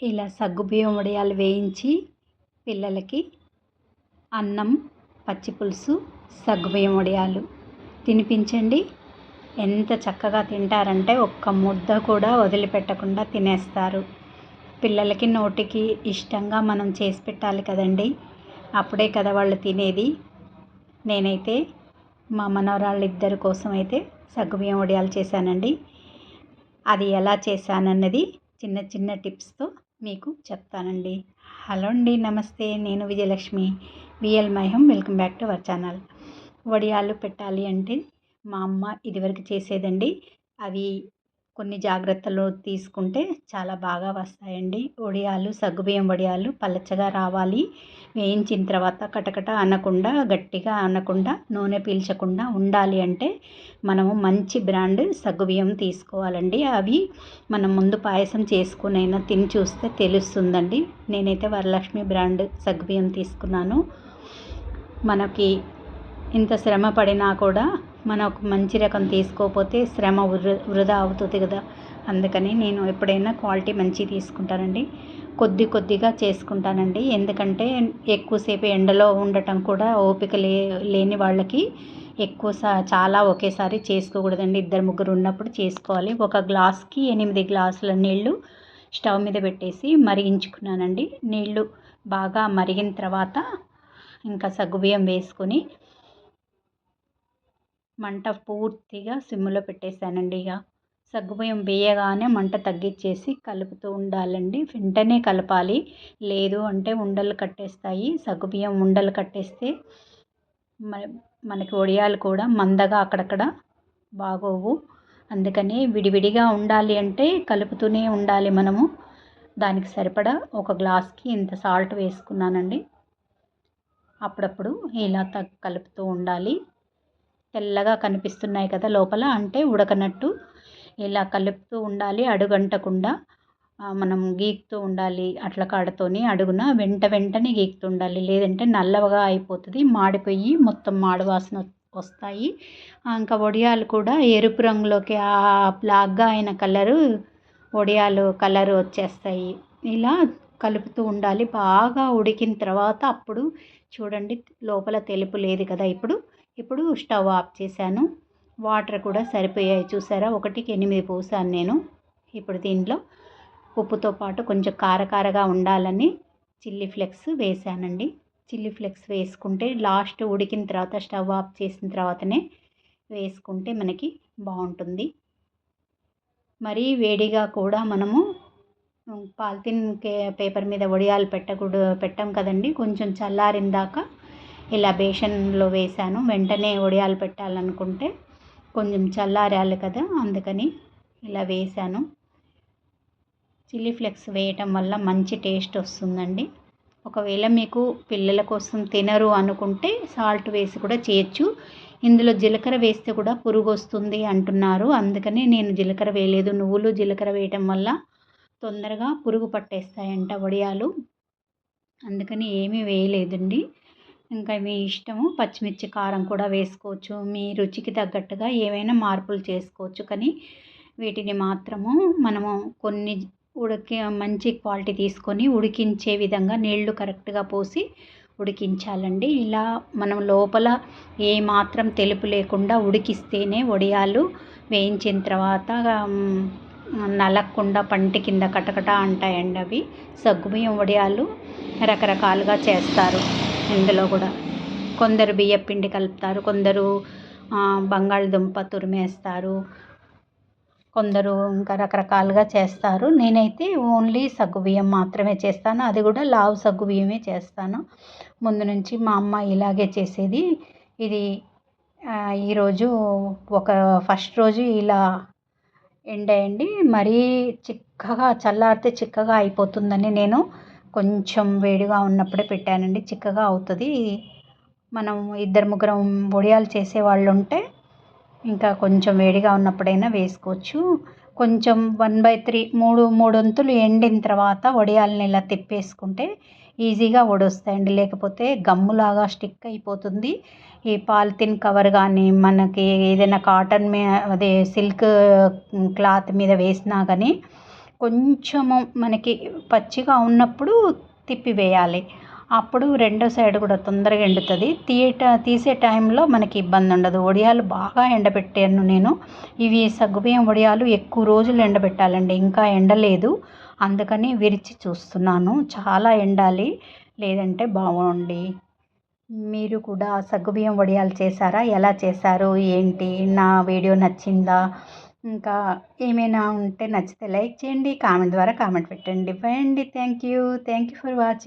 ఇలా సగ్గుబియ్యం వడియాలు వేయించి పిల్లలకి అన్నం పచ్చి పులుసు సగ్గుబియ్యం వడియాలు తినిపించండి. ఎంత చక్కగా తింటారంటే ఒక్క ముద్ద కూడా వదిలిపెట్టకుండా తినేస్తారు. పిల్లలకి నోటికి ఇష్టంగా మనం చేసి పెట్టాలి కదండి. అప్పుడే కదా వాళ్ళు తినేది. నేనైతే మా మనవరాళ్ళ ఇద్దరి కోసం అయితే సగ్గుబియ్యం వడియాలు చేశానండి. అది ఎలా చేశానన్నది చిన్న చిన్న టిప్స్తో మీకు చెప్తానండి. హలో అండి నమస్తే. నేను Vijayalakshmi V L welcome back to our channel. వడియాలు పెట్టాలి అంటే మా అమ్మ ఇదివరకు చేసేదండి. అవి కొన్ని జాగ్రత్తలు తీసుకుంటే చాలా బాగా వస్తాయండి. వడియాలు సగ్గుబియ్యం వడియాలు పలచగా రావాలి. వేయించిన తర్వాత కటకట అనకుండా గట్టిగా అనకుండా నూనె పీల్చకుండా ఉండాలి అంటే మనము మంచి బ్రాండ్ సగ్గుబియ్యం తీసుకోవాలండి. అవి మనం ముందు పాయసం చేసుకునైనా తిని చూస్తే తెలుస్తుందండి. నేనైతే వరలక్ష్మి బ్రాండ్ సగ్గుబియ్యం తీసుకున్నాను. మనకి ఇంత శ్రమ పడినా కూడా మనం ఒక మంచి రకం తీసుకోకపోతే శ్రమ వృ వృధా అవుతుంది కదా. అందుకని నేను ఎప్పుడైనా క్వాలిటీ మంచి తీసుకుంటానండి. కొద్ది కొద్దిగా చేసుకుంటానండి. ఎందుకంటే ఎక్కువసేపు ఎండలో ఉండటం కూడా ఓపిక లే లేని వాళ్ళకి ఎక్కువ సా చాలా ఒకేసారి చేసుకోకూడదండి. ఇద్దరు ముగ్గురు ఉన్నప్పుడు చేసుకోవాలి. ఒక గ్లాస్కి ఎనిమిది గ్లాసుల నీళ్ళు స్టవ్ మీద పెట్టేసి మరిగించుకున్నానండి. నీళ్ళు బాగా మరిగిన తర్వాత ఇంకా సగ్గుబియ్యం వేసుకొని మంట పూర్తిగా సిమ్లో పెట్టేశానండి ఇక. సగ్గుబియ్యం వేయగానే మంట తగ్గించేసి కలుపుతూ ఉండాలండి. వెంటనే కలపాలి. లేదు అంటే ఉండలు కట్టేస్తాయి. సగ్గుబియ్యం ఉండలు కట్టేస్తే మనకి ఒడియాలు కూడా మందగా అక్కడక్కడ బాగోవు. అందుకని విడివిడిగా ఉండాలి అంటే కలుపుతూనే ఉండాలి మనము. దానికి సరిపడా ఒక గ్లాస్కి ఇంత సాల్ట్ వేసుకున్నానండి. అప్పుడప్పుడు ఇలా త కలుపుతూ ఉండాలి. తెల్లగా కనిపిస్తున్నాయి కదా లోపల. అంటే ఉడకనట్టు ఇలా కలుపుతూ ఉండాలి అడుగంటకుండా. మనం గీకుతూ ఉండాలి అట్ల కాడతోని అడుగున వెంట వెంటనే గీకుతూ ఉండాలి. లేదంటే నల్లగా అయిపోతుంది మాడిపోయి మొత్తం మాడు వాసన వస్తాయి. ఇంకా వడియాలు కూడా ఎరుపు రంగులోకి ఆ బ్లాక్గా అయిన కలరు వడియాలు కలర్ వచ్చేస్తాయి. ఇలా కలుపుతూ ఉండాలి. బాగా ఉడికిన తర్వాత అప్పుడు చూడండి లోపల తెలుపు లేదు కదా ఇప్పుడు. ఇప్పుడు స్టవ్ ఆఫ్ చేశాను. వాటర్ కూడా సరిపోయాయి. చూసారా? ఒకటికి ఎనిమిది పోసాను నేను. ఇప్పుడు దీంట్లో ఉప్పుతో పాటు కొంచెం కారకారగా ఉండాలని చిల్లీ ఫ్లెక్స్ వేసానండి. చిల్లీ ఫ్లెక్స్ వేసుకుంటే లాస్ట్ ఉడికిన తర్వాత స్టవ్ ఆఫ్ చేసిన తర్వాతనే వేసుకుంటే మనకి బాగుంటుంది. మరీ వేడిగా కూడా మనము పాలిథిన్ పేపర్ మీద వడియాలు పెట్టకూడదు పెట్టాం కదండి. కొంచెం చల్లారిందాక ఇలా బేషన్లో వేసాను వెంటనే వడియాలు పెట్టాలనుకుంటే కొంచెం చల్లారాలి కదా అందుకని ఇలా వేసాను చిల్లీ ఫ్లెక్స్ వేయటం వల్ల మంచి టేస్ట్ వస్తుందండి. ఒకవేళ మీకు పిల్లల కోసం తినరు అనుకుంటే సాల్ట్ వేసి కూడా చేయొచ్చు. ఇందులో జీలకర్ర వేస్తే కూడా పురుగు వస్తుంది అంటున్నారు. అందుకని నేను జీలకర్ర వేయలేదు. నువ్వులు జీలకర్ర వేయటం వల్ల తొందరగా పురుగు పట్టేస్తాయంట వడియాలు అందుకని ఏమీ వేయలేదండి. ఇంకా మీ ఇష్టము. పచ్చిమిర్చి కారం కూడా వేసుకోవచ్చు. మీ రుచికి తగ్గట్టుగా ఏవైనా మార్పులు చేసుకోవచ్చు. కానీ వీటిని మాత్రము మనము కొన్ని ఉడికి మంచి క్వాలిటీ తీసుకొని ఉడికించే విధంగా నీళ్ళు కరెక్ట్గా పోసి ఉడికించాలండి. ఇలా మనం లోపల ఏ మాత్రం తెలుపు లేకుండా ఉడికిస్తేనే వడియాలు వేయించిన తర్వాత నలక్కుండా పంటి కింద కటకట అంటాయండి అవి. సగ్గుబియ్యం వడియాలు రకరకాలుగా చేస్తారు. ఇందులో కూడా. కొందరు బియ్యం పిండి కలుపుతారు కొందరు బంగాళదుంప తురిమేస్తారు కొందరు ఇంకా రకరకాలుగా చేస్తారు. నేనైతే ఓన్లీ సగ్గుబియ్యం మాత్రమే చేస్తాను. అది కూడా లావు సగ్గుబియ్యమే చేస్తాను. ముందు నుంచి మా అమ్మ ఇలాగే చేసేది. ఇది ఈరోజు ఒక ఫస్ట్ రోజు ఇలా ఎండేయండి. మరీ చిక్కగా చల్లారితే చిక్కగా అయిపోతుందని నేను కొంచెం వేడిగా ఉన్నప్పుడే పెట్టానండి. చిక్కగా అవుతుంది. మనం ఇద్దరు ముగ్గురం వడియాలు చేసేవాళ్ళు ఉంటే ఇంకా కొంచెం వేడిగా ఉన్నప్పుడైనా వేసుకోవచ్చు. కొంచెం వన్ బై త్రీ మూడు మూడొంతులు ఎండిన తర్వాత వడియాలని ఇలా తిప్పేసుకుంటే ఈజీగా వడొస్తాయండి లేకపోతే గమ్ములాగా స్టిక్ అయిపోతుంది. ఈ పాలిథిన్ కవర్ కానీ మనకి ఏదైనా కాటన్ మీ అదే సిల్క్ క్లాత్ మీద వేసినా కానీ కొంచెము మనకి పచ్చిగా ఉన్నప్పుడు తిప్పివేయాలి. అప్పుడు రెండో సైడ్ కూడా తొందరగా ఎండుతుంది. తీయట తీసే టైంలో మనకి ఇబ్బంది ఉండదు. వడియాలు బాగా ఎండబెట్టాను నేను. ఇవి సగ్గుబియ్యం వడియాలు ఎక్కువ రోజులు ఎండబెట్టాలండి. ఇంకా ఎండలేదు. అందుకని విరిచి చూస్తున్నాను. చాలా ఎండాలి. లేదంటే బాగుండి. మీరు కూడా సగ్గుబియ్యం వడియాలు చేశారా? ఎలా చేశారు? ఏంటి? నా వీడియో నచ్చిందా? ఇంకా ఏమైనా ఉంటే నచ్చితే లైక్ చేయండి కామెంట్ ద్వారా కామెంట్ పెట్టండి. బై అండి. Thank you thank you for watching